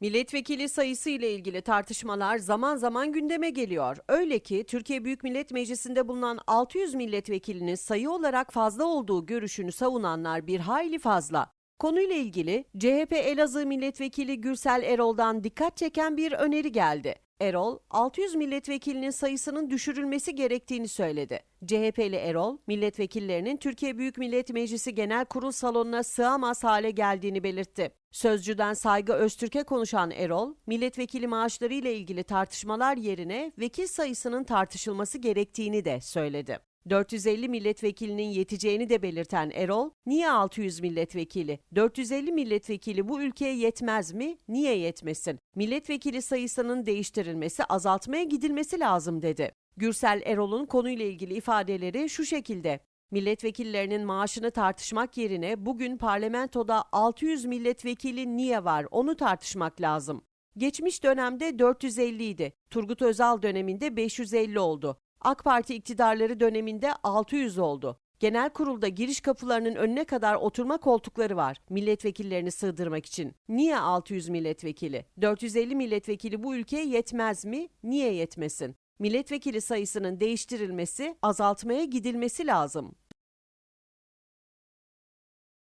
Milletvekili sayısı ile ilgili tartışmalar zaman zaman gündeme geliyor. Öyle ki Türkiye Büyük Millet Meclisi'nde bulunan 600 milletvekilinin sayı olarak fazla olduğu görüşünü savunanlar bir hayli fazla. Konuyla ilgili CHP Elazığ Milletvekili Gürsel Erol'dan dikkat çeken bir öneri geldi. Erol, 600 milletvekilinin sayısının düşürülmesi gerektiğini söyledi. CHP'li Erol, milletvekillerinin Türkiye Büyük Millet Meclisi Genel Kurul salonuna sığamaz hale geldiğini belirtti. Sözcüden Saygı Öztürk'e konuşan Erol, milletvekili maaşları ile ilgili tartışmalar yerine vekil sayısının tartışılması gerektiğini de söyledi. 450 milletvekilinin yeteceğini de belirten Erol, niye 600 milletvekili? 450 milletvekili bu ülkeye yetmez mi? Niye yetmesin? Milletvekili sayısının değiştirilmesi, azaltmaya gidilmesi lazım dedi. Gürsel Erol'un konuyla ilgili ifadeleri şu şekilde. Milletvekillerinin maaşını tartışmak yerine bugün parlamentoda 600 milletvekili niye var onu tartışmak lazım. Geçmiş dönemde 450 idi. Turgut Özal döneminde 550 oldu. AK Parti iktidarları döneminde 600 oldu. Genel kurulda giriş kapılarının önüne kadar oturma koltukları var milletvekillerini sığdırmak için. Niye 600 milletvekili? 450 milletvekili bu ülkeye yetmez mi? Niye yetmesin? Milletvekili sayısının değiştirilmesi, azaltmaya gidilmesi lazım.